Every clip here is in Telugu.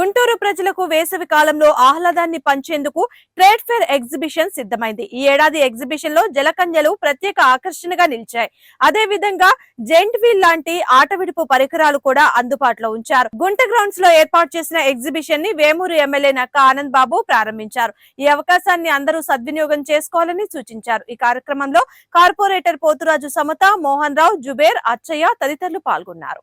గుంటూరు ప్రజలకు వేసవి కాలంలో ఆహ్లాదాన్ని పంచేందుకు ట్రేడ్ ఫెయిర్ ఎగ్జిబిషన్ సిద్ధమైంది. ఈ ఏడాది ఎగ్జిబిషన్లో జలకన్యలు ప్రత్యేక ఆకర్షణగా నిలిచాయి. అదే విధంగా జెంట్ వీల్ లాంటి ఆట విడుపు పరికరాలు కూడా అందుబాటులో ఉంచారు. గుంట గ్రౌండ్స్లో ఏర్పాటు చేసిన ఎగ్జిబిషన్ని వేమూరు ఎమ్మెల్యే నక్క ఆనంద్ బాబు ప్రారంభించారు. ఈ అవకాశాన్ని అందరూ సద్వినియోగం చేసుకోవాలని సూచించారు. ఈ కార్యక్రమంలో కార్పొరేటర్ పోతురాజు సమత మోహన్ రావు జుబేర్ అచ్చయ్య తదితరులు పాల్గొన్నారు.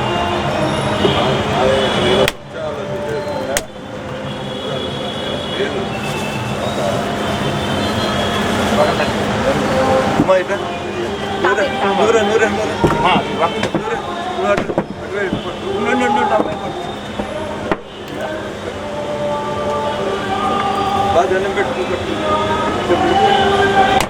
ಅಮ್ಮ ಇದ್ರೆ ನೂರ ನೂರ ನೂರ ನೂರ ಹಾಂ ನೂರ ನೂರ ಇನ್ನೊಂದು ಭಾಳ ಜನ ಬಿಟ್ಟು ಬಿಟ್ಟು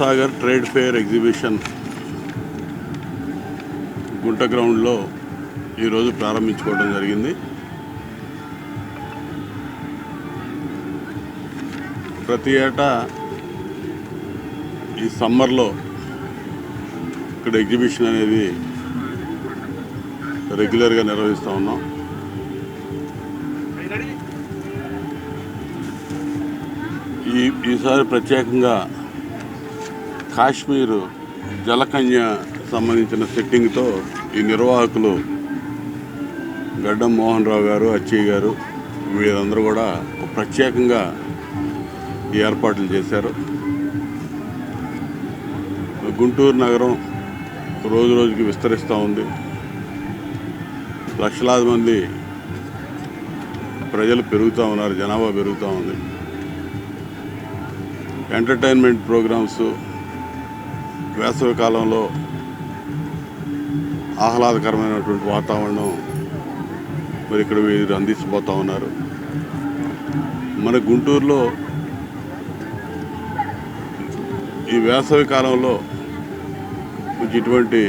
సాగర్ ట్రేడ్ ఫెయిర్ ఎగ్జిబిషన్ గుంట గ్రౌండ్లో ఈరోజు ప్రారంభించుకోవడం జరిగింది. ప్రతి ఏటా ఈ సమ్మర్లో ఇక్కడ ఎగ్జిబిషన్ అనేది రెగ్యులర్గా నిర్వహిస్తూ ఉన్నాం. ఈ ఈసారి ప్రత్యేకంగా కాశ్మీర్ జలకన్య సంబంధించిన సెట్టింగ్తో ఈ నిర్వాహకులు గడ్డం మోహన్ రావు గారు అచ్చయ్య గారు వీరందరూ కూడా ప్రత్యేకంగా ఏర్పాట్లు చేశారు. గుంటూరు నగరం రోజు రోజుకి విస్తరిస్తూ ఉంది. లక్షలాది మంది ప్రజలు పెరుగుతూ ఉన్నారు జనాభా పెరుగుతూ ఉంది. ఎంటర్టైన్మెంట్ ప్రోగ్రామ్స్ వేసవి కాలంలో ఆహ్లాదకరమైనటువంటి వాతావరణం మరి ఇక్కడ వీరు అందించబోతూ ఉన్నారు. మన గుంటూరులో ఈ వేసవి కాలంలో కొంచెం ఇటువంటి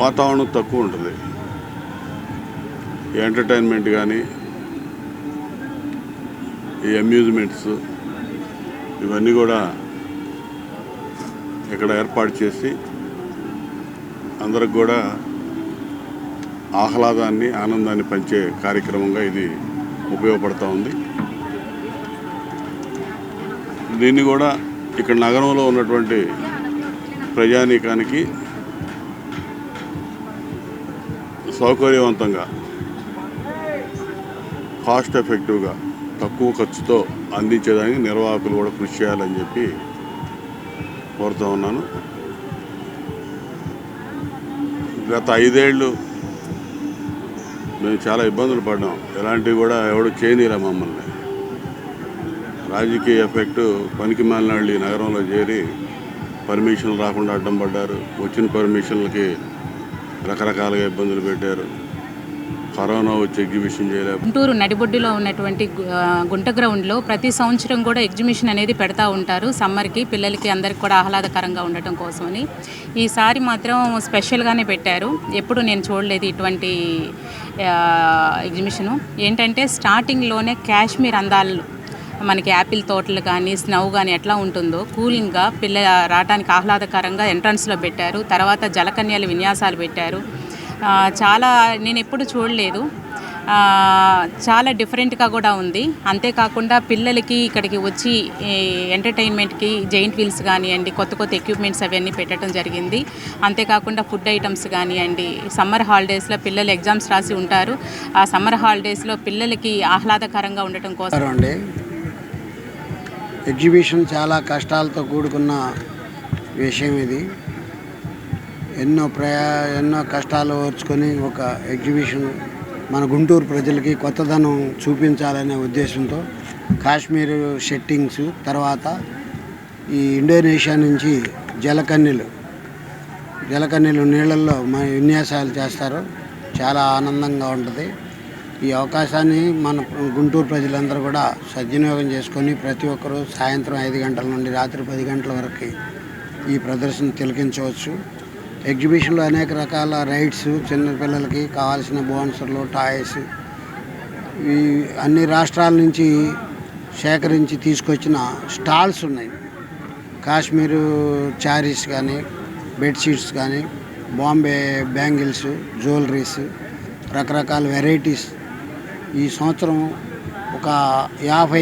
వాతావరణం తక్కువ ఉంటుంది. ఈ ఎంటర్టైన్మెంట్ కానీ ఈ అమ్యూజ్మెంట్స్ ఇవన్నీ కూడా ఇక్కడ ఏర్పాటు చేసి అందరికి కూడా ఆహ్లాదాన్ని ఆనందాన్ని పంచే కార్యక్రమంగా ఇది ఉపయోగపడుతూ ఉంది. దీన్ని కూడా ఇక్కడ నగరంలో ఉన్నటువంటి ప్రజానీకానికి సౌకర్యవంతంగా కాస్ట్ ఎఫెక్టివ్గా తక్కువ ఖర్చుతో అందించేదానికి నిర్వాహకులు కూడా కృషి చేయాలని చెప్పి కోరుతూ ఉన్నాను. గత ఐదేళ్ళు మేము చాలా ఇబ్బందులు పడ్డాం. ఎలాంటివి కూడా ఎవడు చేయనీరా మమ్మల్ని. రాజకీయ ఎఫెక్ట్ పనికి మాలినాళ్ళు ఈ నగరంలో చేరి పర్మిషన్లు రాకుండా అడ్డం పడ్డారు. వచ్చిన పర్మిషన్లకి రకరకాలుగా ఇబ్బందులు పెట్టారు. కరోనా వచ్చి ఎగ్జిబిషన్ చేయలేదు గుంటూరు నడిబొడ్డులో ఉన్నటువంటి గుంట గ్రౌండ్లో ప్రతి సంవత్సరం కూడా ఎగ్జిబిషన్ అనేది పెడతా ఉంటారు. సమ్మర్కి పిల్లలకి అందరికి కూడా ఆహ్లాదకరంగా ఉండటం కోసమని. ఈసారి మాత్రం స్పెషల్గానే పెట్టారు. ఎప్పుడు నేను చూడలేదు ఇటువంటి ఎగ్జిబిషన్ ఎగ్జిబిషను. ఏంటంటే స్టార్టింగ్లోనే కాశ్మీర్ అందాలు మనకి యాపిల్ తోటలు కానీ స్నవ్ కానీ ఎట్లా ఉంటుందో కూలింగ్గా పిల్ల రావడానికి ఆహ్లాదకరంగా ఎంట్రన్స్లో పెట్టారు. తర్వాత జలకన్యల విన్యాసాలు పెట్టారు. చాలా నేను ఎప్పుడు చూడలేదు. చాలా డిఫరెంట్గా కూడా ఉంది. అంతేకాకుండా పిల్లలకి ఇక్కడికి వచ్చి ఎంటర్టైన్మెంట్కి జెయింట్ వీల్స్ కానివ్వండి కొత్త కొత్త ఎక్విప్మెంట్స్ అవన్నీ పెట్టడం జరిగింది. అంతేకాకుండా ఫుడ్ ఐటమ్స్ కానివ్వండి సమ్మర్ హాలిడేస్లో పిల్లలు ఎగ్జామ్స్ రాసి ఉంటారు. ఆ సమ్మర్ హాలిడేస్లో పిల్లలకి ఆహ్లాదకరంగా ఉండటం కోసం అండి. ఎగ్జిబిషన్ చాలా కష్టాలతో కూడుకున్న విషయం ఇది. ఎన్నో ప్రయా ఎన్నో కష్టాలు ఓర్చుకొని ఒక ఎగ్జిబిషన్ మన గుంటూరు ప్రజలకి కొత్తదనం చూపించాలనే ఉద్దేశంతో కాశ్మీర్ సెట్టింగ్స్ తర్వాత ఈ ఇండోనేషియా నుంచి జలకన్నెలు జలకన్నెలు నీళ్ళల్లో మన విన్యాసాలు చేస్తారు. చాలా ఆనందంగా ఉంటుంది. ఈ అవకాశాన్ని మన గుంటూరు ప్రజలందరూ కూడా సద్వినియోగం చేసుకొని ప్రతి ఒక్కరూ సాయంత్రం ఐదు గంటల నుండి రాత్రి పది గంటల వరకు ఈ ప్రదర్శన తిలకించవచ్చు. ఎగ్జిబిషన్లో అనేక రకాల రైడ్స్ చిన్నపిల్లలకి కావాల్సిన బోన్సర్లు టాయ్స్ ఈ అన్ని రాష్ట్రాల నుంచి సేకరించి తీసుకొచ్చిన స్టాల్స్ ఉన్నాయి. కాశ్మీరు చారీస్ కానీ బెడ్షీట్స్ కానీ బాంబే బ్యాంగిల్స్ జ్యువెలరీస్ రకరకాల వెరైటీస్ ఈ సంవత్సరం ఒక యాభై